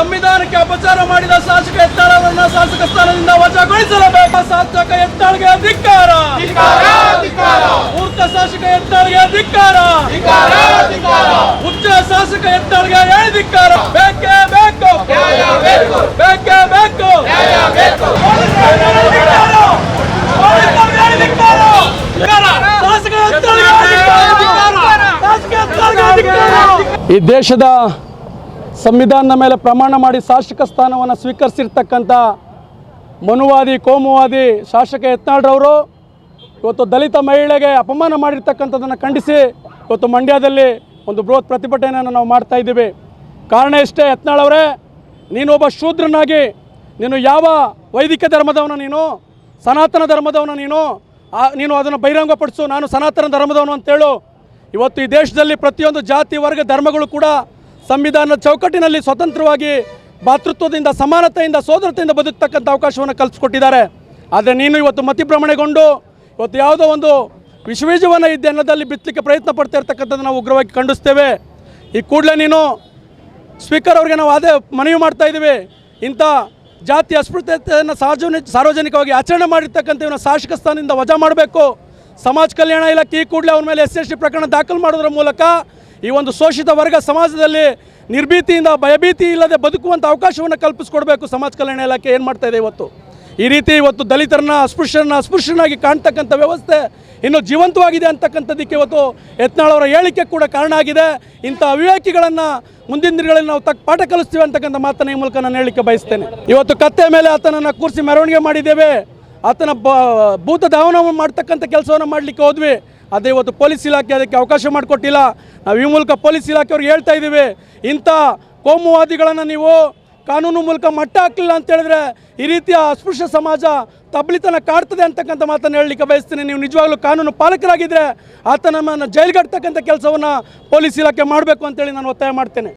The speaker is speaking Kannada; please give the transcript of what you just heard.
ಸಂವಿಧಾನಕ್ಕೆ ಅಪಚಾರ ಮಾಡಿದ ಶಾಸಕ ಎತ್ತಾಳವನ್ನ ಶಾಸಕ ಸ್ಥಾನದಿಂದ ವಜಾಗೊಳಿಸಲೇಬೇಕು. ಶಾಸಕ ಎತ್ತಾಳ್ಗೆ ಅಧಿಕಾರ. ಮೂರ್ಖ ಶಾಸಕ ಎತ್ತಾಳ್ಗೆ ಅಧಿಕಾರ. ಉಚ್ಚ ಶಾಸಕ ಎತ್ತಾಳ್ಗೆ ಹೇಳಿಧಿಕಾರ ಬೇಕೇ ಬೇಕು. ಬೇಕೇ. ಬೇಕು! ಈ ದೇಶದ ಸಂವಿಧಾನದ ಮೇಲೆ ಪ್ರಮಾಣ ಮಾಡಿ ಶಾಸಕ ಸ್ಥಾನವನ್ನು ಸ್ವೀಕರಿಸಿರ್ತಕ್ಕಂಥ ಮನುವಾದಿ, ಕೋಮುವಾದಿ ಶಾಸಕ ಯತ್ನಾಳ್ರವರು ಇವತ್ತು ದಲಿತ ಮಹಿಳೆಗೆ ಅಪಮಾನ ಮಾಡಿರ್ತಕ್ಕಂಥದ್ದನ್ನು ಖಂಡಿಸಿ ಇವತ್ತು ಮಂಡ್ಯದಲ್ಲಿ ಒಂದು ಬೃಹತ್ ಪ್ರತಿಭಟನೆಯನ್ನು ನಾವು ಮಾಡ್ತಾ ಇದ್ದೀವಿ. ಕಾರಣ ಇಷ್ಟೇ ಯತ್ನಾಳವರೇ ನೀನು ಒಬ್ಬ ಶೂದ್ರನಾಗಿ, ನೀನು ಯಾವ ವೈದಿಕ ಧರ್ಮದವನು ನೀನು, ಸನಾತನ ಧರ್ಮದವನು ನೀನು ನೀನು ಅದನ್ನು ಬಹಿರಂಗಪಡಿಸು, ನಾನು ಸನಾತನ ಧರ್ಮದವನು ಅಂತೇಳು. ಇವತ್ತು ಈ ದೇಶದಲ್ಲಿ ಪ್ರತಿಯೊಂದು ಜಾತಿ, ವರ್ಗ, ಧರ್ಮಗಳು ಕೂಡ ಸಂವಿಧಾನದ ಚೌಕಟ್ಟಿನಲ್ಲಿ ಸ್ವತಂತ್ರವಾಗಿ ಭಾತೃತ್ವದಿಂದ, ಸಮಾನತೆಯಿಂದ ಸೋದರತೆಯಿಂದ ಬದುಕ್ತಕ್ಕಂಥ ಅವಕಾಶವನ್ನು ಕಲ್ಪಿಸ್ಕೊಟ್ಟಿದ್ದಾರೆ. ಆದರೆ ನೀನು ಇವತ್ತು ಮತಿಭ್ರಮಣೆಗೊಂಡು ಇವತ್ತು ಯಾವುದೋ ಒಂದು ವಿಶ್ವಬೀಜವನ್ನು ಇದ್ದೆ ಅನ್ನೋದಲ್ಲಿ ಬಿತ್ತಲಿಕ್ಕೆ ಪ್ರಯತ್ನ ಪಡ್ತಾ ಇರ್ತಕ್ಕಂಥದ್ದು ನಾವು ಉಗ್ರವಾಗಿ ಖಂಡಿಸ್ತೇವೆ. ಈ ಕೂಡಲೇ ನೀನು ಸ್ಪೀಕರ್ ಅವರಿಗೆ ನಾವು ಅದೇ ಮನವಿ ಮಾಡ್ತಾ ಇದ್ದೀವಿ. ಇಂಥ ಜಾತಿ ಅಸ್ಪೃಶ್ಯತೆಯನ್ನು ಸಾರ್ವಜನಿಕ ಸಾರ್ವಜನಿಕವಾಗಿ ಆಚರಣೆ ಮಾಡಿರ್ತಕ್ಕಂಥ ಇವನ ಶಾಸಕ ಸ್ಥಾನದಿಂದ ವಜಾ ಮಾಡಬೇಕು. ಸಮಾಜ ಕಲ್ಯಾಣ ಇಲಾಖೆ ಈ ಕೂಡಲೇ ಅವ್ರ ಮೇಲೆ ಎಸ್ ಎಸ್ ಪ್ರಕರಣ ದಾಖಲು ಮಾಡೋದ್ರ ಮೂಲಕ ಈ ಒಂದು ಶೋಷಿತ ವರ್ಗ ಸಮಾಜದಲ್ಲಿ ನಿರ್ಭೀತಿಯಿಂದ ಭಯಭೀತಿ ಇಲ್ಲದೆ ಬದುಕುವಂಥ ಅವಕಾಶವನ್ನು ಕಲ್ಪಿಸ್ಕೊಡ್ಬೇಕು. ಸಮಾಜ ಕಲ್ಯಾಣ ಇಲಾಖೆ ಏನು ಮಾಡ್ತಾ ಇದೆ ಇವತ್ತು? ಈ ರೀತಿ ಇವತ್ತು ದಲಿತರನ್ನ, ಅಸ್ಪೃಶ್ಯರನ್ನ ಅಸ್ಪೃಶ್ಯನಾಗಿ ಕಾಣ್ತಕ್ಕಂಥ ವ್ಯವಸ್ಥೆ ಇನ್ನು ಜೀವಂತವಾಗಿದೆ ಅಂತಕ್ಕಂಥದ್ದಕ್ಕೆ ಇವತ್ತು ಯತ್ನಾಳ್ ಅವರ ಹೇಳಿಕೆ ಕೂಡ ಕಾರಣ ಆಗಿದೆ. ಇಂಥ ಅವಿವೇಕಿಗಳನ್ನು ಮುಂದಿನ ದಿನಗಳಲ್ಲಿ ನಾವು ತಕ್ಕ ಪಾಠ ಕಲಿಸ್ತೀವಿ ಅಂತಕ್ಕಂಥ ಮಾತನ್ನ ಈ ಮೂಲಕ ನಾನು ಹೇಳಲಿಕ್ಕೆ ಬಯಸ್ತೇನೆ. ಇವತ್ತು ಕತ್ತೆ ಮೇಲೆ ಆತನನ್ನು ಕೂರಿಸಿ ಮೆರವಣಿಗೆ ಮಾಡಿದ್ದೇವೆ. ಆತನ ಬ, ಭೂತ ಧಾವನ ಮಾಡ್ತಕ್ಕಂಥ ಕೆಲಸವನ್ನು ಮಾಡಲಿಕ್ಕೆ ಹೋದ್ವಿ. ಅದೇ ಇವತ್ತು ಪೊಲೀಸ್ ಇಲಾಖೆ ಅದಕ್ಕೆ ಅವಕಾಶ ಮಾಡಿಕೊಟ್ಟಿಲ್ಲ. ನಾವು ಈ ಮೂಲಕ ಪೊಲೀಸ್ ಇಲಾಖೆಯವ್ರಿಗೆ ಹೇಳ್ತಾ ಇದ್ದೀವಿ, ಇಂಥ ಕೋಮುವಾದಿಗಳನ್ನು ನೀವು ಕಾನೂನು ಮೂಲಕ ಮಟ್ಟ ಹಾಕಲಿಲ್ಲ ಅಂತ ಹೇಳಿದ್ರೆ ಈ ರೀತಿಯ ಅಸ್ಪೃಶ್ಯ ಸಮಾಜ ತಬ್ಲಿತನ ಕಾಡ್ತದೆ ಅಂತಕ್ಕಂಥ ಮಾತನ್ನು ಹೇಳಲಿಕ್ಕೆ ಬಯಸ್ತೀನಿ. ನೀವು ನಿಜವಾಗ್ಲೂ ಕಾನೂನು ಪಾಲಕರಾಗಿದ್ದರೆ ಆತ ನಮ್ಮನ್ನು ಜೈಲ್ಗಡ್ತಕ್ಕಂಥ ಕೆಲಸವನ್ನು ಪೊಲೀಸ್ ಇಲಾಖೆ ಮಾಡಬೇಕು ಅಂತೇಳಿ ನಾನು ಒತ್ತಾಯ ಮಾಡ್ತೇನೆ.